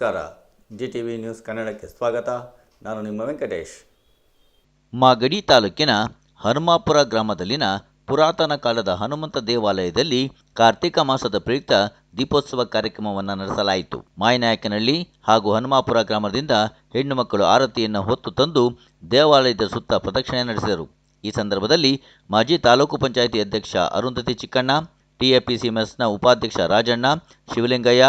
ನಮಸ್ಕಾರ. G T V news ಕನ್ನಡಕ್ಕೆ ಸ್ವಾಗತ. ನಾನು ನಿಮ್ಮ ವೆಂಕಟೇಶ್. ಮಾಗಡಿ ತಾಲೂಕಿನ ಹನುಮಾಪುರ ಗ್ರಾಮದಲ್ಲಿನ ಪುರಾತನ ಕಾಲದ ಹನುಮಂತ ದೇವಾಲಯದಲ್ಲಿ ಕಾರ್ತಿಕ ಮಾಸದ ಪ್ರಯುಕ್ತ ದೀಪೋತ್ಸವ ಕಾರ್ಯಕ್ರಮವನ್ನು ನಡೆಸಲಾಯಿತು. ಮಾಯನಾಯಕನಹಳ್ಳಿ ಹಾಗೂ ಹನುಮಾಪುರ ಗ್ರಾಮದಿಂದ ಹೆಣ್ಣು ಮಕ್ಕಳು ಆರತಿಯನ್ನು ಹೊತ್ತು ತಂದು ದೇವಾಲಯದ ಸುತ್ತ ಪ್ರದಕ್ಷಿಣೆ ನಡೆಸಿದರು. ಈ ಸಂದರ್ಭದಲ್ಲಿ ಮಾಜಿ ತಾಲೂಕು ಪಂಚಾಯಿತಿ ಅಧ್ಯಕ್ಷ ಅರುಂಧತಿ ಚಿಕ್ಕಣ್ಣ, ಟಿಎಪಿಸಿಎಂಎಸ್ನ ಉಪಾಧ್ಯಕ್ಷ ರಾಜಣ್ಣ, ಶಿವಲಿಂಗಯ್ಯ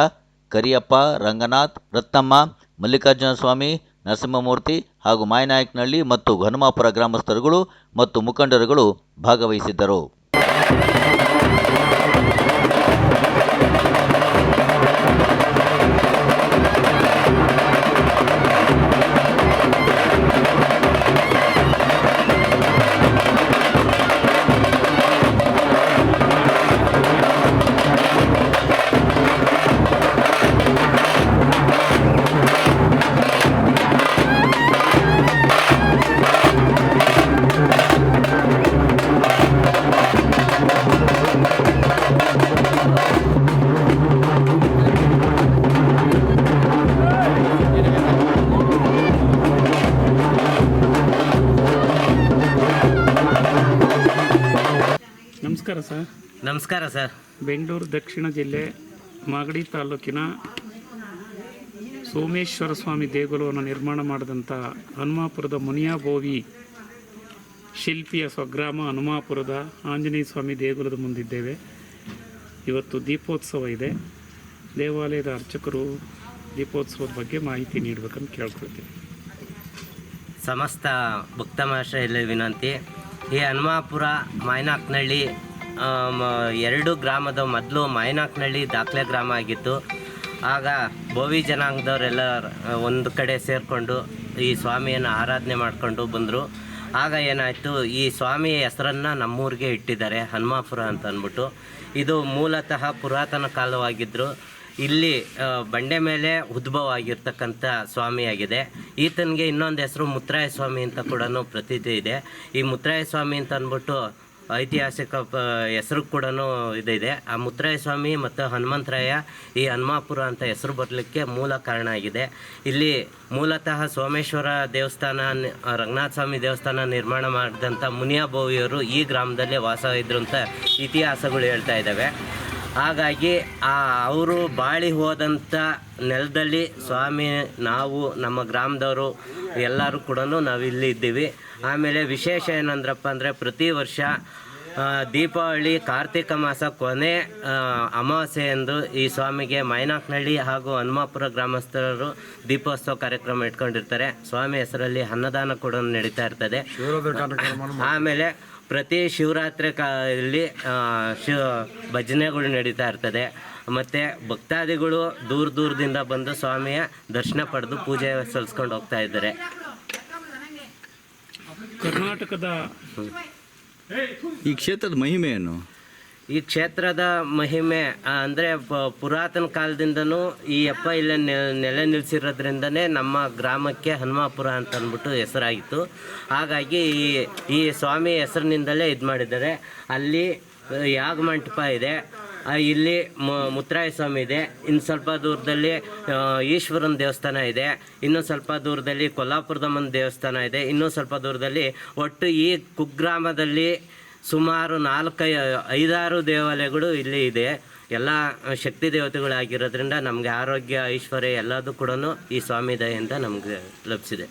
ಕರಿಯಪ್ಪ ರಂಗನಾಥ್ ರತ್ನಮ್ಮ ಮಲ್ಲಿಕಾರ್ಜುನ ಸ್ವಾಮಿ ನರಸಿಂಹಮೂರ್ತಿ ಹಾಗೂ ಮಾಯನಾಯಕನಹಳ್ಳಿ ಮತ್ತು ಹನುಮಾಪುರ ಗ್ರಾಮಸ್ಥರುಗಳು ಮತ್ತು ಮುಖಂಡರುಗಳು ಭಾಗವಹಿಸಿದ್ದರು. ನಮಸ್ಕಾರ ಸರ್. ನಮಸ್ಕಾರ ಸರ್. ಬೆಂಗಳೂರು ದಕ್ಷಿಣ ಜಿಲ್ಲೆ ಮಾಗಡಿ ತಾಲೂಕಿನ ಸೋಮೇಶ್ವರ ಸ್ವಾಮಿ ದೇಗುಲವನ್ನು ನಿರ್ಮಾಣ ಮಾಡಿದಂಥ ಹನುಮಾಪುರದ ಮುನಿಯಾಬೋವಿ ಶಿಲ್ಪಿಯ ಸ್ವಗ್ರಾಮ ಹನುಮಾಪುರದ ಆಂಜನೇಯ ಸ್ವಾಮಿ ದೇಗುಲದ ಮುಂದಿದ್ದೇವೆ. ಇವತ್ತು ದೀಪೋತ್ಸವ ಇದೆ. ದೇವಾಲಯದ ಅರ್ಚಕರು ದೀಪೋತ್ಸವದ ಬಗ್ಗೆ ಮಾಹಿತಿ ನೀಡಬೇಕಂತ ಕೇಳ್ಕೊಳ್ತೀವಿ ಸಮಸ್ತ ಭಕ್ತ ಮಹಾಶಯಲ್ಲಿ ವಿನಂತಿ. ಈ ಹನುಮಾಪುರ ಮಾಯನಾಕ್ನಹಳ್ಳಿ ಎರಡು ಗ್ರಾಮದ ಮೊದಲು ಮಾಯನಾಕ್ನಹಳ್ಳಿ ದಾಖಲೆ ಗ್ರಾಮ ಆಗಿತ್ತು. ಆಗ ಬೋವಿ ಜನಾಂಗದವರೆಲ್ಲ ಒಂದು ಕಡೆ ಸೇರಿಕೊಂಡು ಈ ಸ್ವಾಮಿಯನ್ನು ಆರಾಧನೆ ಮಾಡಿಕೊಂಡು ಬಂದರು. ಆಗ ಏನಾಯಿತು, ಈ ಸ್ವಾಮಿಯ ಹೆಸರನ್ನು ನಮ್ಮೂರಿಗೆ ಇಟ್ಟಿದ್ದಾರೆ, ಹನುಮಾಪುರ ಅಂತ ಅಂದ್ಬಿಟ್ಟು. ಇದು ಮೂಲತಃ ಪುರಾತನ ಕಾಲವಾಗಿದ್ದರು ಇಲ್ಲಿ ಬಂಡೆ ಮೇಲೆ ಉದ್ಭವ ಆಗಿರ್ತಕ್ಕಂಥ ಸ್ವಾಮಿಯಾಗಿದೆ. ಈತನಿಗೆ ಇನ್ನೊಂದು ಹೆಸರು ಮುತ್ತರಾಯ ಸ್ವಾಮಿ ಅಂತ ಕೂಡ ಪ್ರತೀತಿ ಇದೆ. ಈ ಮುತ್ತರಾಯ ಸ್ವಾಮಿ ಅಂತ ಅಂದ್ಬಿಟ್ಟು ಐತಿಹಾಸಿಕ ಹೆಸರು ಕೂಡ ಇದಿದೆ. ಆ ಮುತ್ತರಾಯ ಸ್ವಾಮಿ ಮತ್ತು ಹನುಮಂತರಾಯ ಈ ಹನುಮಾಪುರ ಅಂತ ಹೆಸರು ಬರಲಿಕ್ಕೆ ಮೂಲ ಕಾರಣ ಆಗಿದೆ. ಇಲ್ಲಿ ಮೂಲತಃ ಸೋಮೇಶ್ವರ ದೇವಸ್ಥಾನ ರಂಗನಾಥ ಸ್ವಾಮಿ ದೇವಸ್ಥಾನ ನಿರ್ಮಾಣ ಮಾಡಿದಂಥ ಮುನಿಯಾಬೋವಿಯವರು ಈ ಗ್ರಾಮದಲ್ಲಿ ವಾಸ ಇದ್ರು ಅಂತ ಇತಿಹಾಸಗಳು ಹೇಳ್ತಾ ಇದ್ದಾವೆ. ಹಾಗಾಗಿ, ಆ, ಅವರು ಬಾಳಿ ಹೋದಂಥ ನೆಲದಲ್ಲಿ ಸ್ವಾಮಿ, ನಾವು, ನಮ್ಮ ಗ್ರಾಮದವರು ಎಲ್ಲರೂ ಕೂಡ ನಾವಿಲ್ಲಿ ಇದ್ದೀವಿ. ಆಮೇಲೆ ವಿಶೇಷ ಏನಂದ್ರಪ್ಪ ಅಂದರೆ ಪ್ರತಿ ವರ್ಷ ದೀಪಾವಳಿ ಕಾರ್ತಿಕ ಮಾಸ ಕೊನೆ ಅಮಾವಾಸ್ಯೆ ಎಂದು ಈ ಸ್ವಾಮಿಗೆ ಮೈನಾಕ್ನಹಳ್ಳಿ ಹಾಗೂ ಹನುಮಾಪುರ ಗ್ರಾಮಸ್ಥರು ದೀಪೋತ್ಸವ ಕಾರ್ಯಕ್ರಮ ಇಟ್ಕೊಂಡಿರ್ತಾರೆ. ಸ್ವಾಮಿ ಹೆಸರಲ್ಲಿ ಅನ್ನದಾನ ಕೂಡ ನಡೀತಾ ಇರ್ತದೆ. ಆಮೇಲೆ ಪ್ರತಿ ಶಿವರಾತ್ರಿ ಕಾಲದಲ್ಲಿ ಶಿವ ಭಜನೆಗಳು ನಡೀತಾ ಇರ್ತದೆ. ಮತ್ತು ಭಕ್ತಾದಿಗಳು ದೂರ ದೂರದಿಂದ ಬಂದು ಸ್ವಾಮಿಯ ದರ್ಶನ ಪಡೆದು ಪೂಜೆ ಸಲ್ಲಿಸ್ಕೊಂಡು ಹೋಗ್ತಾ ಇದ್ದಾರೆ. ಕರ್ನಾಟಕದ ಈ ಕ್ಷೇತ್ರದ ಮಹಿಮೆ ಏನು? ಈ ಕ್ಷೇತ್ರದ ಮಹಿಮೆ ಅಂದರೆ ಪುರಾತನ ಕಾಲದಿಂದನೂ ಈ ಅಪ್ಪ ಇಲ್ಲ ನೆ- ನೆಲೆ ನಿಲ್ಲಿಸಿರೋದ್ರಿಂದನೇ ನಮ್ಮ ಗ್ರಾಮಕ್ಕೆ ಹನುಮಾಪುರ ಅಂತ ಅಂದ್ಬಿಟ್ಟು ಹೆಸರಾಗಿತ್ತು. ಹಾಗಾಗಿ ಈ ಈ ಸ್ವಾಮಿ ಹೆಸರಿನಿಂದಲೇ ಇದು ಮಾಡಿದ್ದಾರೆ ಅಲ್ಲಿ ಯಾಗ ಮಂಟಪ ಇದೆ. ಇಲ್ಲಿ ಮ, ಮುತ್ರಾಯ ಸ್ವಾಮಿ ಇದೆ. ಇನ್ನು ಸ್ವಲ್ಪ ದೂರದಲ್ಲಿ ಈಶ್ವರನ ದೇವಸ್ಥಾನ ಇದೆ. ಇನ್ನೂ ಸ್ವಲ್ಪ ದೂರದಲ್ಲಿ ಕೊಲ್ಲಾಪುರದಮ್ಮನ ದೇವಸ್ಥಾನ ಇದೆ. ಇನ್ನೂ ಸ್ವಲ್ಪ ದೂರದಲ್ಲಿ ಒಟ್ಟು ಈ ಕುಗ್ರಾಮದಲ್ಲಿ ಸುಮಾರು ನಾಲ್ಕೈ, ಐದಾರು ದೇವಾಲಯಗಳು ಇಲ್ಲಿ ಇದೆ. ಎಲ್ಲ ಶಕ್ತಿ ದೇವತೆಗಳಾಗಿರೋದ್ರಿಂದ ನಮಗೆ ಆರೋಗ್ಯ, ಐಶ್ವರ್ಯ ಎಲ್ಲದೂ ಕೂಡ ಈ ಸ್ವಾಮಿ ದಯೆಯಿಂದ ನಮಗೆ ಲಭಿಸಿದೆ.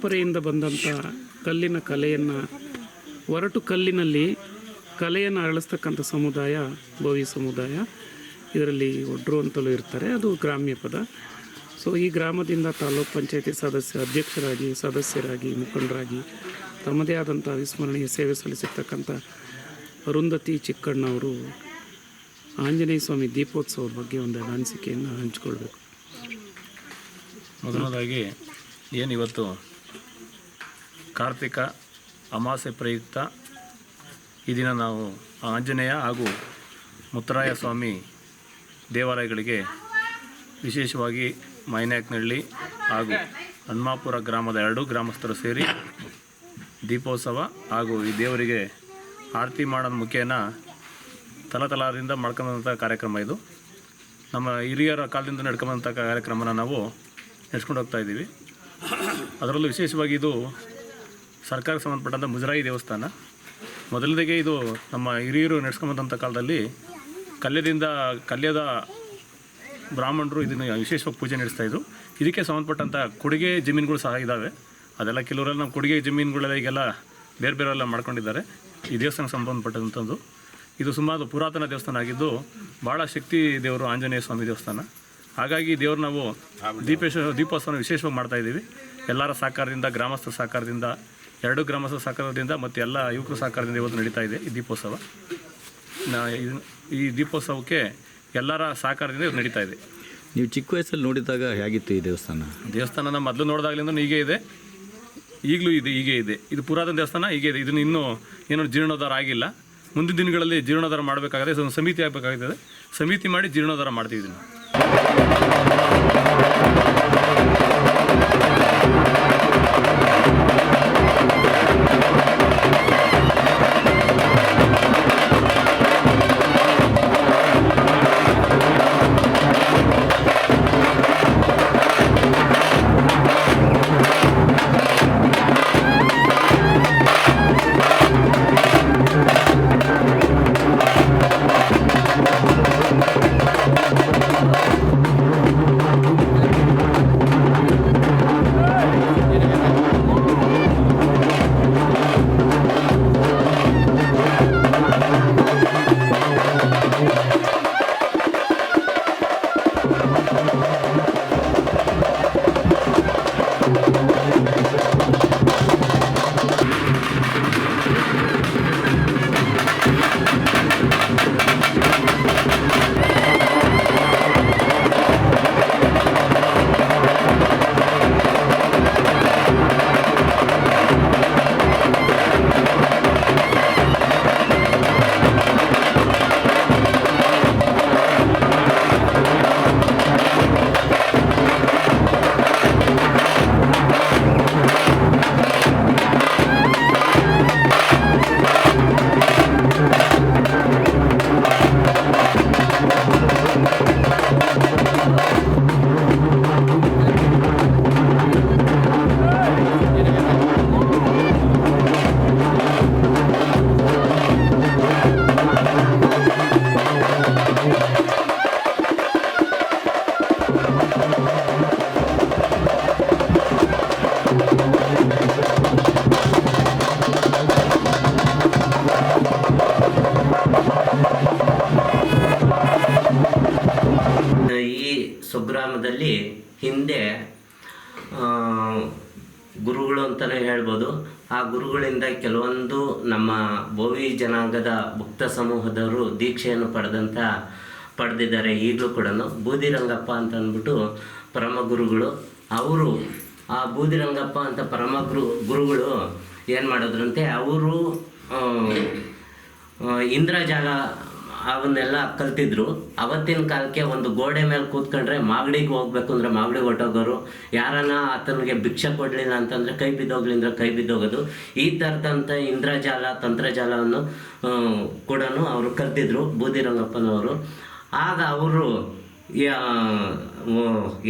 ಪರಂಪರೆಯಿಂದ ಬಂದಂಥ ಕಲ್ಲಿನ ಕಲೆಯನ್ನು ಒರಟು ಕಲ್ಲಿನಲ್ಲಿ ಕಲೆಯನ್ನು ಅರಳಿಸ್ತಕ್ಕಂಥ ಸಮುದಾಯ ಬೋವಿ ಸಮುದಾಯ ಇದರಲ್ಲಿ ಒಡ್ರು ಅಂತಲೂ ಇರ್ತಾರೆ. ಅದು ಗ್ರಾಮ್ಯ ಪದ. ಸೊ ಈ ಗ್ರಾಮದಿಂದ ತಾಲೂಕ್ ಪಂಚಾಯತಿ ಸದಸ್ಯ ಅಧ್ಯಕ್ಷರಾಗಿ, ಸದಸ್ಯರಾಗಿ, ಮುಖಂಡರಾಗಿ ತಮ್ಮದೇ ಆದಂಥ ವಿಸ್ಮರಣೀಯ ಸೇವೆ ಸಲ್ಲಿಸಿರ್ತಕ್ಕಂಥ ಅರುಂಧತಿ ಚಿಕ್ಕಣ್ಣ ಅವರು ಆಂಜನೇಯ ಸ್ವಾಮಿ ದೀಪೋತ್ಸವದ ಬಗ್ಗೆ ಒಂದು ಅನಿಸಿಕೆಯನ್ನು ಹಂಚಿಕೊಳ್ಬೇಕು. ಮೊದಲನೇದಾಗಿ ಏನಿವತ್ತು ಕಾರ್ತಿಕ ಅಮಾಸೆ ಪ್ರಯುಕ್ತ ಈ ದಿನ ನಾವು ಆಂಜನೇಯ ಹಾಗೂ ಮುತ್ತರಾಯ ಸ್ವಾಮಿ ದೇವಾಲಯಗಳಿಗೆ ವಿಶೇಷವಾಗಿ ಮೈನಾಕ್ನಳ್ಳಿ ಹಾಗೂ ಹನುಮಾಪುರ ಗ್ರಾಮದ ಎರಡೂ ಗ್ರಾಮಸ್ಥರು ಸೇರಿ ದೀಪೋತ್ಸವ ಹಾಗೂ ಈ ದೇವರಿಗೆ ಆರತಿ ಮಾಡೋದ ಮುಖೇನ ತಲತಲಾರಿಂದ ಮಾಡ್ಕೊಂಡಂಥ ಕಾರ್ಯಕ್ರಮ ಇದು. ನಮ್ಮ ಹಿರಿಯರ ಕಾಲದಿಂದ ನಡ್ಕೊಂಬಂಥ ಕಾರ್ಯಕ್ರಮನ ನಾವು ನಡೆಸ್ಕೊಂಡು ಹೋಗ್ತಾ ಇದ್ದೀವಿ. ಅದರಲ್ಲೂ ವಿಶೇಷವಾಗಿ ಇದು ಸರ್ಕಾರಕ್ಕೆ ಸಂಬಂಧಪಟ್ಟಂಥ ಮುಜರಾಯಿ ದೇವಸ್ಥಾನ. ಮೊದಲನೇದಾಗೆ ಇದು ನಮ್ಮ ಹಿರಿಯರು ನಡೆಸ್ಕೊಂಬಂಥ ಕಾಲದಲ್ಲಿ ಕಲ್ಯದಿಂದ ಕಲ್ಯದ ಬ್ರಾಹ್ಮಣರು ಇದನ್ನು ವಿಶೇಷವಾಗಿ ಪೂಜೆ ನಡೆಸ್ತಾ ಇದ್ರು. ಇದಕ್ಕೆ ಸಂಬಂಧಪಟ್ಟಂಥ ಕೊಡುಗೆ ಜಮೀನುಗಳು ಸಹ ಇದ್ದಾವೆ ಅದೆಲ್ಲ ಕೆಲವರೆಲ್ಲ ನಮ್ಮ ಕೊಡುಗೆ ಜಮೀನುಗಳೆಲ್ಲ ಈಗೆಲ್ಲ ಬೇರೆ ಬೇರೆಲ್ಲ ಮಾಡ್ಕೊಂಡಿದ್ದಾರೆ. ಈ ದೇವಸ್ಥಾನಕ್ಕೆ ಸಂಬಂಧಪಟ್ಟಂಥದ್ದು ಇದು ಸುಮಾರು ಪುರಾತನ ದೇವಸ್ಥಾನ ಆಗಿದ್ದು ಭಾಳ ಶಕ್ತಿ ದೇವರು ಆಂಜನೇಯ ಸ್ವಾಮಿ ದೇವಸ್ಥಾನ. ಹಾಗಾಗಿ ದೇವರು ನಾವು ದೀಪೇಶ್ವರ ದೀಪೋತ್ಸವ ವಿಶೇಷವಾಗಿ ಮಾಡ್ತಾ ಇದ್ದೀವಿ. ಎಲ್ಲರ ಸಹಕಾರದಿಂದ, ಗ್ರಾಮಸ್ಥರ ಸಹಕಾರದಿಂದ ಎರಡು ಗ್ರಾಮಸ್ಥರು ಸಹಕಾರದಿಂದ ಮತ್ತು ಎಲ್ಲ ಯುವಕರ ಸಹಕಾರದಿಂದ ಇವತ್ತು ನಡೀತಾ ಇದೆ ಈ ದೀಪೋತ್ಸವ. ನಾ ಇದು- ಈ ದೀಪೋತ್ಸವಕ್ಕೆ ಎಲ್ಲರ ಸಹಕಾರದಿಂದ ಇವತ್ತು ನಡೀತಾ ಇದೆ. ನೀವು ಚಿಕ್ಕ ವಯಸ್ಸಲ್ಲಿ ನೋಡಿದಾಗ ಹೇಗಿತ್ತು ಈ ದೇವಸ್ಥಾನ? ದೇವಸ್ಥಾನನ ಮೊದಲು ನೋಡಿದಾಗಲಿಂದ ಹೀಗೆ ಇದೆ. ಈಗಲೂ ಇದೆ ಹೀಗೆ ಇದೆ. ಇದು ಪುರಾತನ ದೇವಸ್ಥಾನ ಹೀಗೆ ಇದೆ. ಇದನ್ನು ಇನ್ನೂ ಏನೋ ಜೀರ್ಣೋದ್ಧಾರ ಆಗಿಲ್ಲ. ಮುಂದಿನ ದಿನಗಳಲ್ಲಿ ಜೀರ್ಣೋದ್ಧಾರ ಮಾಡಬೇಕಾಗಿದೆ ಇದೊಂದು ಸಮಿತಿ ಆಗಬೇಕಾಗ್ತದೆ ಸಮಿತಿ ಮಾಡಿ ಜೀರ್ಣೋದ್ಧಾರ ಮಾಡ್ತೀವಿ ಇದನ್ನು. ಜನಾಂಗದ ಭಕ್ತ ಸಮೂಹದವರು ದೀಕ್ಷೆಯನ್ನು ಪಡೆದಂಥ ಪಡೆದಿದ್ದಾರೆ. ಈಗಲೂ ಕೂಡ ಬೂದಿರಂಗಪ್ಪ ಅಂತ ಅಂದ್ಬಿಟ್ಟು ಪರಮ ಗುರುಗಳು. ಅವರು ಆ ಬೂದಿರಂಗಪ್ಪ ಅಂತ ಪರಮ ಗುರು, ಗುರುಗಳು ಏನು ಮಾಡಿದ್ರಂತೆ? ಅವರು ಇಂದ್ರಜಾಲ ಅವನ್ನೆಲ್ಲ ಕಲ್ತಿದ್ರು. ಅವತ್ತಿನ ಕಾಲಕ್ಕೆ ಒಂದು ಗೋಡೆ ಮೇಲೆ ಕೂತ್ಕೊಂಡ್ರೆ ಮಾಗಡಿಗೆ ಹೋಗ್ಬೇಕು ಅಂದ್ರೆ ಮಾಗಡಿಗೆ ಹೊಟ್ಟೋಗೋರು ಯಾರನ್ನ ಆತನಿಗೆ ಭಿಕ್ಷೆ ಕೊಡಲಿಲ್ಲ ಅಂತಂದ್ರೆ ಕೈ ಬಿದ್ದೋಗ್ಲಿ ಅಂದರೆ ಕೈ ಬಿದ್ದೋಗೋದು. ಈ ಥರದಂಥ ಇಂದ್ರಜಾಲ, ತಂತ್ರಜಾಲವನ್ನು ಕೂಡ ಅವರು ಕಲ್ತಿದ್ರು ಬೂದಿರಂಗಪ್ಪನವರು. ಆಗ ಅವರು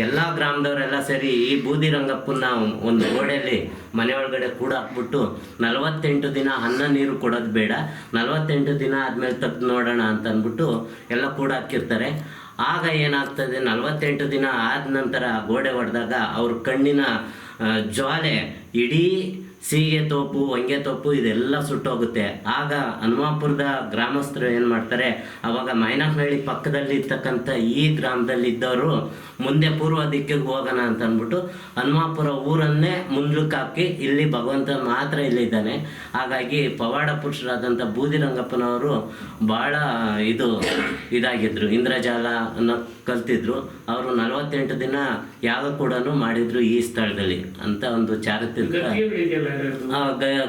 ಎಲ್ಲ ಗ್ರಾಮದವರೆಲ್ಲ ಸೇರಿ ಈ ಬೂದಿ ರಂಗಪ್ಪನ ಒಂದು ಗೋಡೆಯಲ್ಲಿ ಮನೆ ಒಳಗಡೆ ಕೂಡ ಹಾಕ್ಬಿಟ್ಟು ನಲವತ್ತೆಂಟು ದಿನ ಅನ್ನ ನೀರು ಕೊಡೋದು ಬೇಡ, ನಲವತ್ತೆಂಟು ದಿನ ಆದಮೇಲೆ ತಪ್ಪು ನೋಡೋಣ ಅಂತ ಅಂದ್ಬಿಟ್ಟು ಎಲ್ಲ ಕೂಡ ಹಾಕಿರ್ತಾರೆ. ಆಗ ಏನಾಗ್ತದೆ, ನಲವತ್ತೆಂಟು ದಿನ ಆದ ನಂತರ ಗೋಡೆ ಹೊಡೆದಾಗ ಅವ್ರ ಕಣ್ಣಿನ ಜ್ವಾಲೆ ಇಡೀ ಸೀಗೆ ತೋಪು, ಹೊಂಗೆ ತೋಪು ಇದೆಲ್ಲ ಸುಟ್ಟೋಗುತ್ತೆ. ಆಗ ಹನುಮಾಪುರದ ಗ್ರಾಮಸ್ಥರು ಏನು ಮಾಡ್ತಾರೆ, ಅವಾಗ ಮೈನಾಕ್ನಹಳ್ಳಿ ಪಕ್ಕದಲ್ಲಿ ಇರ್ತಕ್ಕಂಥ ಈ ಗ್ರಾಮದಲ್ಲಿ ಇದ್ದವರು ಮುಂದೆ ಪೂರ್ವ ದಿಕ್ಕಿಗೆ ಹೋಗೋಣ ಅಂತ ಅಂದ್ಬಿಟ್ಟು ಹನುಮಾಪುರ ಊರನ್ನೇ ಮುಂದಕ್ಕೆ ಹಾಕಿ ಇಲ್ಲಿ ಭಗವಂತ ಮಾತ್ರ ಇಲ್ಲಿದ್ದಾನೆ ಹಾಗಾಗಿ ಪವಾಡ ಪುರುಷರಾದಂಥ ಬೂದಿರಂಗಪ್ಪನವರು ಭಾಳ ಇದು ಇದಾಗಿದ್ದರು ಇಂದ್ರಜಾಲ ಕಲ್ತಿದ್ರು. ಅವರು ನಲವತ್ತೆಂಟು ದಿನ ಯಾವ ಕೂಡ ಮಾಡಿದ್ರು ಈ ಸ್ಥಳದಲ್ಲಿ ಅಂತ ಒಂದು ಚಾರಿತ್ರಿಕ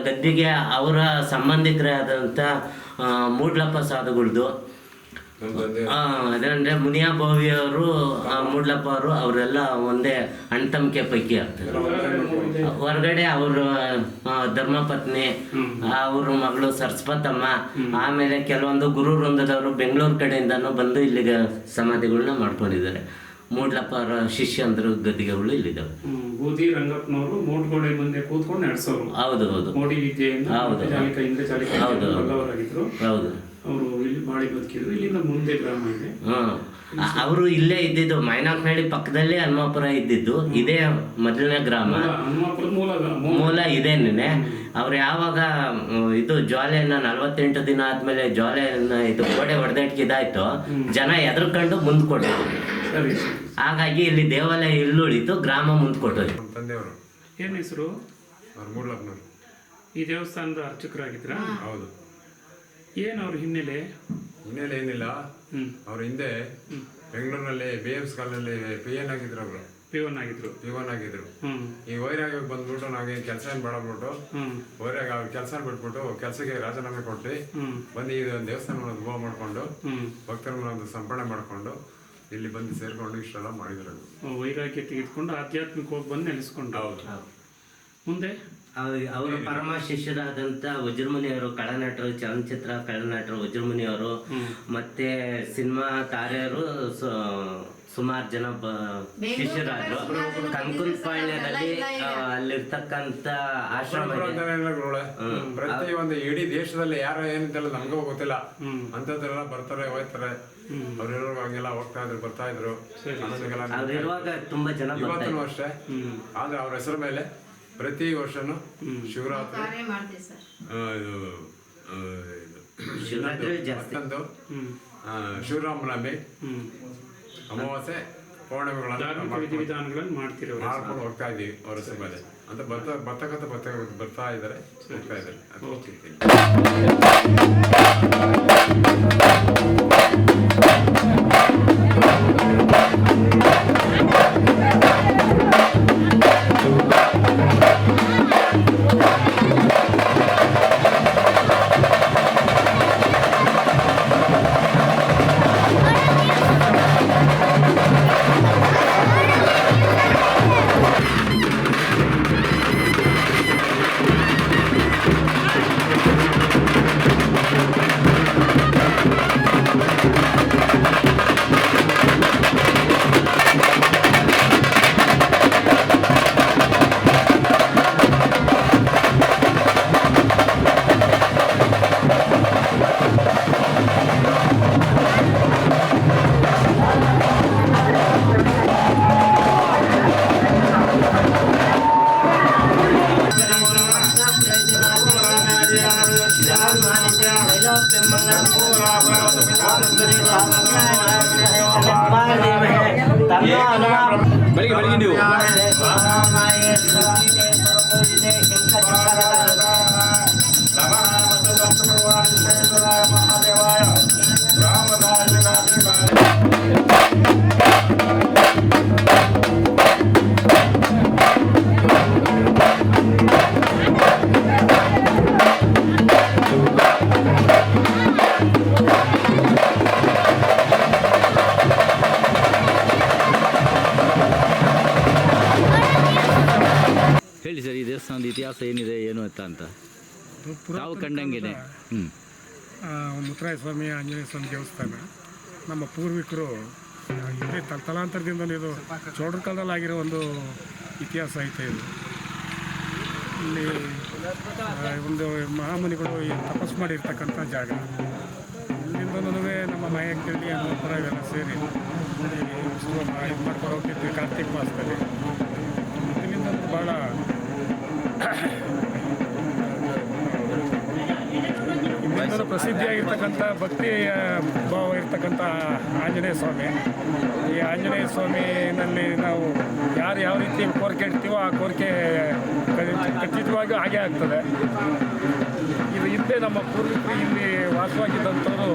ಗದ್ದಿಗೆ ಅವರ ಸಂಬಂಧಿಕರೇ ಆದಂಥ ಮೂಡ್ಲಪ್ಪ ಸಾಧುಗಳ್ದು. ಆ, ಅದಂದ್ರೆ ಮುನಿಯಾ ಭಾವಿ ಅವರು ಮೂಡ್ಲಪ್ಪ ಅವರು ಅವರೆಲ್ಲ ಒಂದೇ ಅಣ್ತಂಬಿಕೆ ಪೈಕಿ ಆಗ್ತಾರೆ ಹೊರಗಡೆ ಅವರು ಧರ್ಮಪತ್ನಿ ಅವ್ರ ಮಗಳು ಸರಸ್ವತಮ್ಮ ಆಮೇಲೆ ಕೆಲವೊಂದು ಗುರು ವೃಂದದವರು ಬೆಂಗಳೂರು ಕಡೆಯಿಂದನೂ ಬಂದು ಇಲ್ಲಿಗೆ ಸಮಾಧಿಗಳನ್ನ ಮಾಡ್ಕೊಂಡಿದ್ದಾರೆ. ಮೂಡ್ಲಪ್ಪ ಅವರ ಶಿಷ್ಯಂದರು ಗದ್ದಿಗೆಗಳು ಇಲ್ಲಿದ್ದಾವೆ. ಬೂದಿ ರಂಗಪ್ಪನವರು ಮೋಟ್ಗೋಡೆ ಮುಂದೆ ಕೂತ್ಕೊಂಡು ನಡೆಸೋರು. ಹೌದು ಹೌದು. ಮೋಡಿ ವಿದ್ಯೆಯಿಂದ ಹೌದು. ಜಾಲಿಕ ಹಿಂದೆ ಜಾಲಿಕ ಹೌದು. ಬಲ್ಲವರಾಗಿದ್ರು. ಹೌದು. ಅವರು ಇಲ್ಲಿ ಬಾಳಿ ಬದುಕಿದ್ರು ಇಲ್ಲಿಂದ ಮುಂದೆ ಗ್ರಾಮ ಇದೆ. ಅವರು ಇಲ್ಲೇ ಇದ್ದಿದ್ದು ಮೈನಾಕ್ನಹಳ್ಳಿ ಪಕ್ಕದಲ್ಲೇ ಹನುಮಾಪುರ ಇದ್ದಿದ್ದು ಇದೇ ಮೊದಲನೇ ಗ್ರಾಮ. ಮೂಲ ಇದೇನೆ. ಅವ್ರು ಯಾವಾಗ ಇದು ಜ್ವಾಲೆಯನ್ನ ನಲವತ್ತೆಂಟು ದಿನ ಆದ್ಮೇಲೆ ಜ್ವಾಲೆಯನ್ನ ಇದು ಗೋಡೆ ಹೊಡೆದಟ್ಗೆ ಇದಾಯ್ತು ಜನ ಎದ್ರಕೊಂಡು ಮುಂದ್ ಸರಿ. ಹಾಗಾಗಿ ಇಲ್ಲಿ ದೇವಾಲಯ ಇಲ್ಲುಳಿತು ಗ್ರಾಮ ಮುಂದೆ ಕೊಟ್ಟರು ನಮ್ಮ ತಂದೆಯವರು. ಏನ್ ಹೆಸರು? ಅವ್ರು ಈ ದೇವಸ್ಥಾನದ ಅರ್ಚಕರಾಗಿದ್ರ? ಹೌದು. ಏನು ಅವ್ರ ಹಿನ್ನೆಲೆ? ಹಿನ್ನೆಲೆ ಏನಿಲ್ಲ. ಹ್ಮ್. ಅವ್ರ ಹಿಂದೆ ಬೆಂಗಳೂರಿನಲ್ಲಿ ಬಿ ಎಫ್ ಕಾಲಲ್ಲಿ ಪಿ ಎನ್ ಆಗಿದ್ರು ಅವರು ಪಿವನ್ ಆಗಿದ್ರು. ಪಿ ಒನ್ ಆಗಿದ್ರು. ಹ್ಮ್. ಈ ವೈರಾಗ ಬಂದ್ಬಿಟ್ಟು ನಾವೇ ಕೆಲಸ ಏನು ಮಾಡಬಿಟ್ಟು ಹ್ಮ್. ವೈರಾಗ ಅವ್ರ ಕೆಲಸ ಬಿಟ್ಬಿಟ್ಟು ಕೆಲಸಕ್ಕೆ ರಾಜೀನಾಮೆ ಕೊಟ್ಟು ಹ್ಮ್. ಬಂದು ಈ ದೇವಸ್ಥಾನವನ್ನು ಉದ್ಭವ ಮಾಡಿಕೊಂಡು ಹ್ಮ್. ಭಕ್ತರನ್ನ ಒಂದು ಸಂಪರ್ಣೆ ಮಾಡಿಕೊಂಡು ಇಲ್ಲಿ ಬಂದು ಸೇರ್ಕೊಂಡು ಇಷ್ಟೆಲ್ಲ ಮಾಡಿದ್ರು ವೈರಾಗ್ಯ ತೆಗೆದುಕೊಂಡು ಆಧ್ಯಾತ್ಮಿಕ ಹೋಗಿ ಬಂದು ನೆಲೆಸ್ಕೊಂಡು ಹೌದು. ಮುಂದೆ? ಅವರು ಪರಮ ಶಿಷ್ಯರಾದಂತ ವಜ್ರಮುನಿಯವರು ಕಳನಟರು ಚಲನಚಿತ್ರ ಕಳನಟರು ವಜ್ರಮುನಿಯವರು ಮತ್ತೆ ಸಿನಿಮಾ ತಾರೆಯರು ಸುಮಾರು ಜನ ಬ- ಶಿಷ್ಯರಾದ್ರು. ಕಂಕುನ್ಪಾಳ್ಯದಲ್ಲಿ ಅಲ್ಲಿರ್ತಕ್ಕಂತ ಅಲ್ಲಿರ್ತಕ್ಕಂಥ ಆಶ್ರಮ ಪ್ರತಿ ಒಂದು ಇಡೀ ದೇಶದಲ್ಲಿ ಯಾರು ಏನಿದ್ದಲ್ಲ ನಮಗೂ ಗೊತ್ತಿಲ್ಲ. ಅಂತದ್ರೆಲ್ಲ ಬರ್ತಾರೆ ಹೋಯ್ತಾರೆ ಅವ್ರಿರೋ ಹಂಗೆಲ್ಲ ಹೋಗ್ತಾ ಇದ್ರು ಬರ್ತಾ ಇದ್ರು. ಅವ್ರಿರುವಾಗ ತುಂಬಾ ಜನ ಇವತ್ತೂ ಅಷ್ಟೇ. ಆದ್ರೆ ಅವ್ರ ಹೆಸರು ಮೇಲೆ ಪ್ರತಿ ವರ್ಷನೂ ಶಿವರಾತ್ರಿ ಆ, ಶಿವರಾಮನವಮಿ. ಹ್ಮ್. ಅಮಾವಾಸ್ಯೆ ಧಾರ್ಮಿಕ ವಿಧಿವಿಧಾನಗಳನ್ನು ಮಾಡ್ತೀರಿ ಮಾಡ್ಕೊಂಡು ಹೋಗ್ತಾ ಇದ್ದೀವಿ ಅವರ ಮೇಲೆ ಅಂತ ಬರ್ತಾ ಬರ್ತಕ್ಕಂಥ ಬರ್ತಾ ಬರ್ತಾ ಇದ್ದಾರೆ ಹೋಗ್ತಾ ಇದ್ದಾರೆ. ಅದು ಹೋಗ್ತಿರ್ತೀನಿ. 他们的那个房间 ಮುತ್ತರಾಯ ಸ್ವಾಮಿ ಆಂಜನೇಯ ಸ್ವಾಮಿ ದೇವಸ್ಥಾನ. ನಮ್ಮ ಪೂರ್ವಿಕರು ಇದೇ ತಲ ತಲಾಂತರದಿಂದಲೂ ಇದು ಚೋಳರ ಕಾಲದಲ್ಲಿ ಆಗಿರೋ ಒಂದು ಇತಿಹಾಸ ಐತೆ ಇದು. ಇಲ್ಲಿ ಒಂದು ಮಹಾಮುನಿಗಳು ತಪಸ್ಸು ಮಾಡಿರ್ತಕ್ಕಂಥ ಜಾಗ. ಇಲ್ಲಿಂದನೂ ನಮ್ಮ ಮಾಯಕ್ಕಳ್ಳಿ ಅನ್ನೋಪುರ ಇವೆಲ್ಲ ಸೇರಿ ಇದು ಮಾಡ್ಕೊಂಡು ಹೋಗ್ತಿದ್ವಿ ಕಾರ್ತಿಕ್ ಮಾಸದಲ್ಲಿ. ಇಲ್ಲಿಂದ ಭಾಳ ಪ್ರಸಿದ್ಧಿಯಾಗಿರ್ತಕ್ಕಂಥ ಭಕ್ತಿ ಭಾವ ಇರ್ತಕ್ಕಂಥ ಆಂಜನೇಯ ಸ್ವಾಮಿ. ಈ ಆಂಜನೇಯ ಸ್ವಾಮಿನಲ್ಲಿ ನಾವು ಯಾರು ಯಾವ ರೀತಿ ಕೋರಿಕೆ ಇಡ್ತೀವೋ ಆ ಕೋರಿಕೆ ಖಚಿತವಾಗಿ ಹಾಗೆ ಆಗ್ತದೆ. ಇದು ಹಿಂದೆ ನಮ್ಮ ಪೂರ್ವಿಕರು ಇಲ್ಲಿ ವಾಸವಾಗಿದ್ದಂಥವ್ರು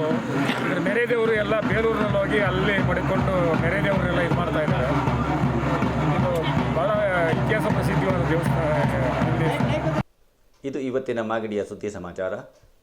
ಇದ್ರ ಮೆರೆದೇವರು ಎಲ್ಲ ಬೇರೂರಲ್ಲಿ ಹೋಗಿ ಅಲ್ಲಿ ಮಡಿಕೊಂಡು ಮೆರೆದೇವರೆಲ್ಲ ಇದು ಮಾಡ್ತಾ ಇದ್ದಾರೆ. ಇದು ಬಹಳ ಇತಿಹಾಸ ಪ್ರಸಿದ್ಧಿಯಾದ ದೇವಸ್ಥಾನ. ಇದು ಇವತ್ತಿನ ಮಾಗಡಿಯ ಸುದ್ದಿ ಸಮಾಚಾರ.